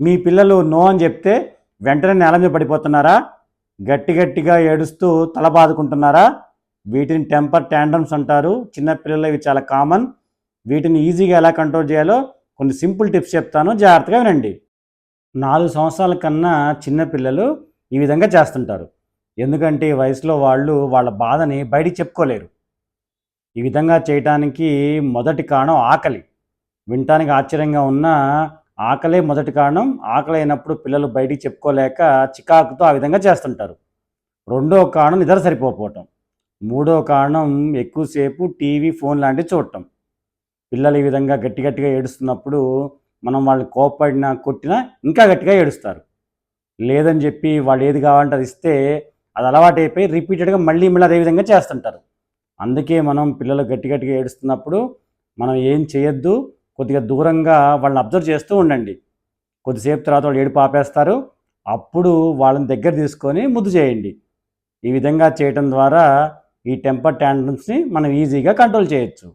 మీ పిల్లలు నో అని చెప్తే వెంటనే నేల మీద పడిపోతున్నారా? గట్టి గట్టిగా ఏడుస్తూ తల బాదుకుంటున్నారా? వీటిని టెంపర్ ట్యాండమ్స్ అంటారు. చిన్నపిల్లలు ఇవి చాలా కామన్. వీటిని ఈజీగా ఎలా కంట్రోల్ చేయాలో కొన్ని సింపుల్ టిప్స్ చెప్తాను. జాగ్రత్తగా వినండి. నాలుగు సంవత్సరాల కన్నా చిన్నపిల్లలు ఈ విధంగా చేస్తుంటారు. ఎందుకంటే ఈ వయసులో వాళ్ళు వాళ్ళ బాధని బయటికి చెప్పుకోలేరు. ఈ విధంగా చేయటానికి మొదటి కారణం ఆకలి. వినటానికి ఆశ్చర్యంగా ఉన్న ఆకలే మొదటి కారణం. ఆకలి అయినప్పుడు పిల్లలు బయటికి చెప్పుకోలేక చికాకుతో ఆ విధంగా చేస్తుంటారు. రెండో కారణం నిద్ర సరిపోకపోవటం. మూడో కారణం ఎక్కువసేపు టీవీ ఫోన్ లాంటివి చూడటం. పిల్లలు ఈ విధంగా గట్టి గట్టిగా ఏడుస్తున్నప్పుడు మనం వాళ్ళని కోపడినా కొట్టినా ఇంకా గట్టిగా ఏడుస్తారు. లేదని చెప్పి వాళ్ళు ఏది కావాలంటే అది ఇస్తే అది అలవాటు అయిపోయి రిపీటెడ్గా మళ్ళీ మళ్ళీ అదే విధంగా చేస్తుంటారు. అందుకే మనం పిల్లలు గట్టి గట్టిగా ఏడుస్తున్నప్పుడు మనం ఏం చేయొద్దు కొద్దిగా దూరంగా వాళ్ళని అబ్జర్వ్ చేస్తూ ఉండండి. కొద్దిసేపు తర్వాత వాళ్ళు ఏడుపు ఆపేస్తారు. అప్పుడు వాళ్ళని దగ్గర తీసుకొని ముద్దు చేయండి. ఈ విధంగా చేయటం ద్వారా ఈ టెంపర్ ట్యాండ్రమ్స్ని మనం ఈజీగా కంట్రోల్ చేయొచ్చు.